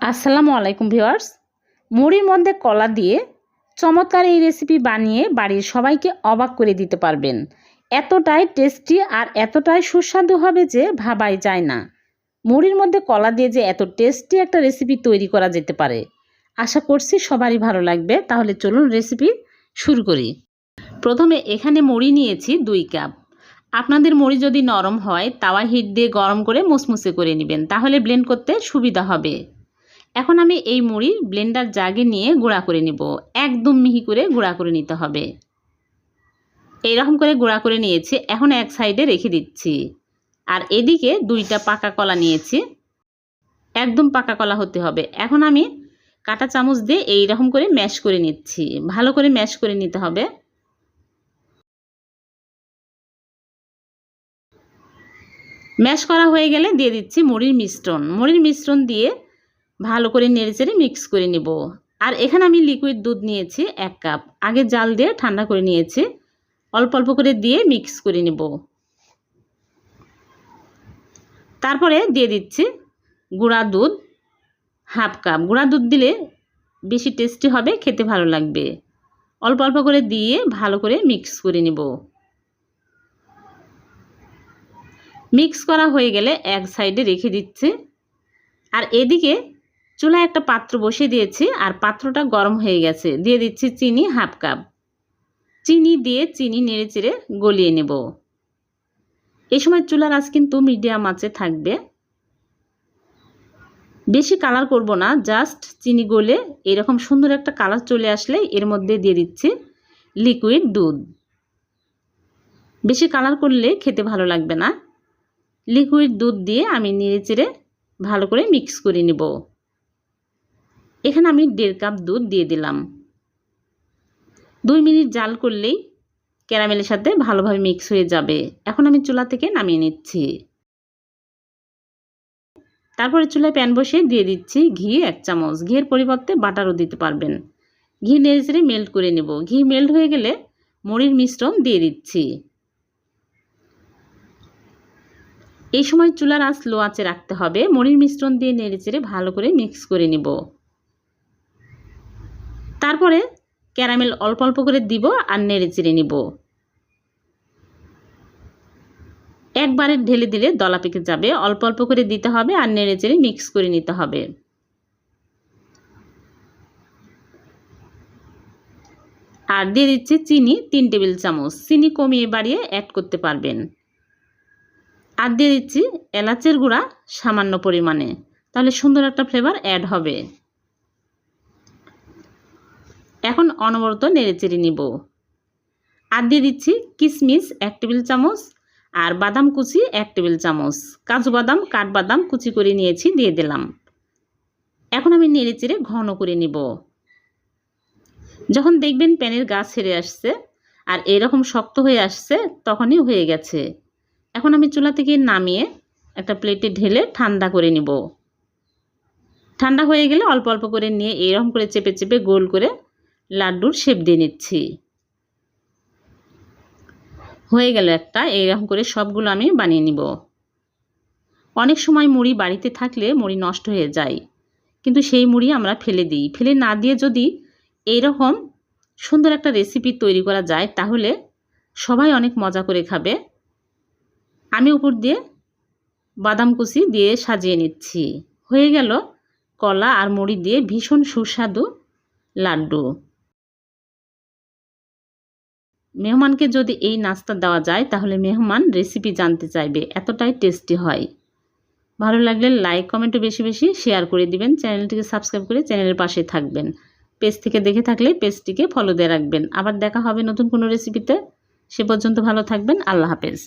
আসসালামু আলাইকুম ভিউয়ার্স। মুড়ির মধ্যে কলা দিয়ে চমৎকার এই রেসিপি বানিয়ে বাড়ির সবাইকে অবাক করে দিতে পারবেন। এতটাই টেস্টি আর এতটাই সুস্বাদু হবে যে ভাবাই যায় না। মুড়ির মধ্যে কলা দিয়ে যে এত টেস্টি একটা রেসিপি তৈরি করা যেতে পারে। আশা করছি সবারই ভালো লাগবে। তাহলে চলুন রেসিপি শুরু করি। প্রথমে এখানে মুড়ি নিয়েছি দুই কাপ আপনাদের মুড়ি যদি নরম হয় তাওয়া হিট দিয়ে গরম করে মুসমুসে করে নেবেন। তাহলে ব্লেন্ড করতে সুবিধা হবে। এখন আমি এই মুড়ি ব্লেন্ডার জাগে নিয়ে গুঁড়া করে নিব। একদম মিহি করে গুঁড়া করে নিতে হবে। এইরকম করে গুঁড়া করে নিয়েছি, এখন এক সাইডে রেখে দিচ্ছি। আর এদিকে দুইটা পাকা কলা নিয়েছি। একদম পাকা কলা হতে হবে। এখন আমি কাটা চামচ দিয়ে এই রকম করে ম্যাশ করে নিচ্ছি। ভালো করে ম্যাশ করে নিতে হবে। ম্যাশ করা হয়ে গেলে দিয়ে দিচ্ছি মুড়ির মিশ্রণ। মুড়ির মিশ্রণ দিয়ে ভালো করে নেড়েচেড়ে মিক্স করে নেব। আর এখানে আমি লিকুইড দুধ নিয়েছি এক কাপ আগে জাল দিয়ে ঠান্ডা করে নিয়েছি। অল্প অল্প করে দিয়ে মিক্স করে নেব। তারপরে দিয়ে দিচ্ছি গুঁড়া দুধ হাফ কাপ গুঁড়া দুধ দিলে বেশি টেস্টি হবে, খেতে ভালো লাগবে। অল্প অল্প করে দিয়ে ভালো করে মিক্স করে নেব। মিক্স করা হয়ে গেলে এক সাইডে রেখে দিচ্ছে। আর এদিকে চুলায় একটা পাত্র বসিয়ে দিয়েছি আর পাত্রটা গরম হয়ে গেছে। দিয়ে দিচ্ছি চিনি হাফ কাপ। চিনি দিয়ে চিনি নেড়ে চেড়ে গলিয়ে নেব। এই সময় চুলার আঁচ কিন্তু মিডিয়াম আঁচে থাকবে। বেশি কালার করব না, জাস্ট চিনি গলে এরকম সুন্দর একটা কালার চলে আসলে এর মধ্যে দিয়ে দিচ্ছি লিকুইড দুধ। বেশি কালার করলে খেতে ভালো লাগবে না। লিকুইড দুধ দিয়ে আমি নেড়ে চেড়ে ভালো করে মিক্স করে নেব। এখানে আমি দেড় কাপ দুধ দিয়ে দিলাম। দুই মিনিট জাল করলেই ক্যারামেলের সাথে ভালোভাবে মিক্স হয়ে যাবে। এখন আমি চুলা থেকে নামিয়ে নিচ্ছি। তারপরে চুলায় প্যান বসিয়ে দিয়ে দিচ্ছি ঘি এক চামচ। ঘিয়ের পরিবর্তে বাটারও দিতে পারবেন। ঘি নেড়ে মেল্ট করে নেব। ঘি মেল্ট হয়ে গেলে মুড়ির মিশ্রণ দিয়ে দিচ্ছি। এই সময় চুলার আঁচ লো আঁচে রাখতে হবে। মুড়ির মিশ্রণ দিয়ে নেড়ে চেড়ে ভালো করে মিক্স করে নিব। তারপরে ক্যারামেল অল্প অল্প করে দিব আর নেড়ে চিড়ে নিব। একবারে ঢেলে দিলে দলা পেকে যাবে, অল্প অল্প করে দিতে হবে আর নেড়ে চেড়ে মিক্স করে নিতে হবে। আর দিয়ে দিচ্ছি চিনি তিন টেবিল চামচ, চিনি কমিয়ে বাড়িয়ে অ্যাড করতে পারবেন। আর দিয়ে দিচ্ছি এলাচের গুঁড়া সামান্য পরিমাণে, তাহলে সুন্দর একটা ফ্লেভার অ্যাড হবে। এখন অনবরত নেড়েচেড়ে নিব। আর দিয়ে দিচ্ছি কিশমিশ এক টেবিল চামচ আর বাদাম কুচি এক টেবিল চামচ। কাজু বাদাম, কাঠবাদাম কুচি করে নিয়েছি, দিয়ে দিলাম। এখন আমি নেড়েচেড়ে ঘন করে নিব। যখন দেখবেন প্যানের গাছ ছেড়ে আসছে আর এরকম শক্ত হয়ে আসছে, তখনই হয়ে গেছে। এখন আমি চুলা থেকে নামিয়ে একটা প্লেটে ঢেলে ঠান্ডা করে নিব। ঠান্ডা হয়ে গেলে অল্প অল্প করে নিয়ে এরকম করে চেপে চেপে গোল করে লাড্ডুর শেপ দিয়ে নিচ্ছি। হয়ে গেল একটা, এইরকম করে সবগুলো আমি বানিয়ে নিব। অনেক সময় মুড়ি বাড়িতে থাকলে মুড়ি নষ্ট হয়ে যায়, কিন্তু সেই মুড়ি আমরা ফেলে দিই। ফেলে না দিয়ে যদি এইরকম সুন্দর একটা রেসিপি তৈরি করা যায়, তাহলে সবাই অনেক মজা করে খাবে। আমি উপর দিয়ে বাদাম কুচি দিয়ে সাজিয়ে নিচ্ছি। হয়ে গেল কলা আর মুড়ি দিয়ে ভীষণ সুস্বাদু লাড্ডু। মেহমানকে যদি এই নাস্তা দেওয়া যায়, তাহলে মেহমান রেসিপি জানতে চাইবে। এতটাই টেস্টি হয়। ভালো লাগলে লাইক কমেন্টও বেশি বেশি শেয়ার করে দিবেন। চ্যানেলটিকে সাবস্ক্রাইব করে চ্যানেলের পাশে থাকবেন। পেজ থেকে দেখে থাকলে পেজটিকে ফলো দিয়ে রাখবেন। আবার দেখা হবে নতুন কোনো রেসিপিতে সে পর্যন্ত ভালো থাকবেন। আল্লাহ হাফেজ।